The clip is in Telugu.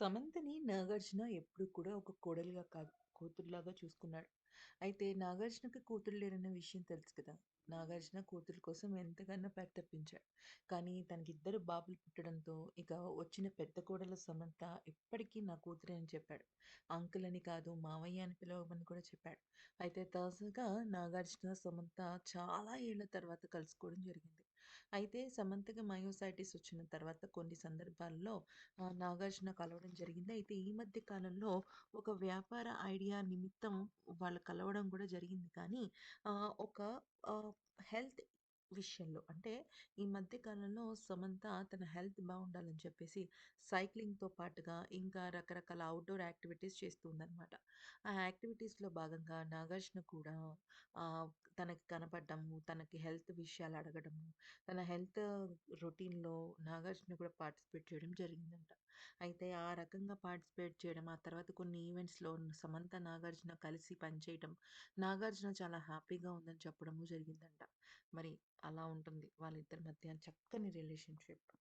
సమంతని నాగార్జున ఎప్పుడు కూడా ఒక కోడలుగా కాదు, కూతురులాగా చూసుకున్నాడు. అయితే నాగార్జునకి కూతురు లేరన్న విషయం తెలుసు కదా! నాగార్జున కూతురు కోసం ఎంతగానో తప్పించాడు కానీ తనకిద్దరు బాబులు పుట్టడంతో ఇక వచ్చిన పెద్ద కోడల సమంత ఎప్పటికీ నా కూతురే అని చెప్పాడు. అంకుల్ అని కాదు మావయ్య అని పిలవమని కూడా చెప్పాడు. అయితే తాజాగా నాగార్జున, సమంత చాలా ఏళ్ళ తర్వాత కలుసుకోవడం జరిగింది. అయితే సమంతకి మయోసైటిస్ వచ్చిన తర్వాత కొన్ని సందర్భాల్లో నాగార్జున కలవడం జరిగింది. అయితే ఈ మధ్య కాలంలో ఒక వ్యాపార ఐడియా నిమిత్తం వాళ్ళు కలవడం కూడా జరిగింది. కానీ ఒక హెల్త్ విషయంలో అంటే ఈ మధ్య కాలంలో సమంత తన హెల్త్ బాగుండాలని చెప్పేసి సైక్లింగ్‌తో పాటుగా ఇంకా రకరకాల అవుట్డోర్ యాక్టివిటీస్ చేస్తుందనమాట. ఆ యాక్టివిటీస్‌లో భాగంగా నాగార్జున కూడా ఆహ్, తనకి కనపడము తనకి హెల్త్ విషయాలు అడగడము, తన హెల్త్ రొటీన్‌లో నాగార్జున కూడా పార్టిసిపేట్ చేయడం జరిగిందంట. అయితే ఆ రకంగా పార్టిసిపేట్ చేయడం, ఆ తర్వాత కొన్ని ఈవెంట్స్‌లో సమంత, నాగార్జున కలిసి పనిచేయడం, నాగార్జున చాలా హ్యాపీగా ఉందని చెప్పడము జరిగిందంట. మరి అలా ఉంటుంది వాళ్ళిద్దరి మధ్య చక్కని రిలేషన్‌షిప్.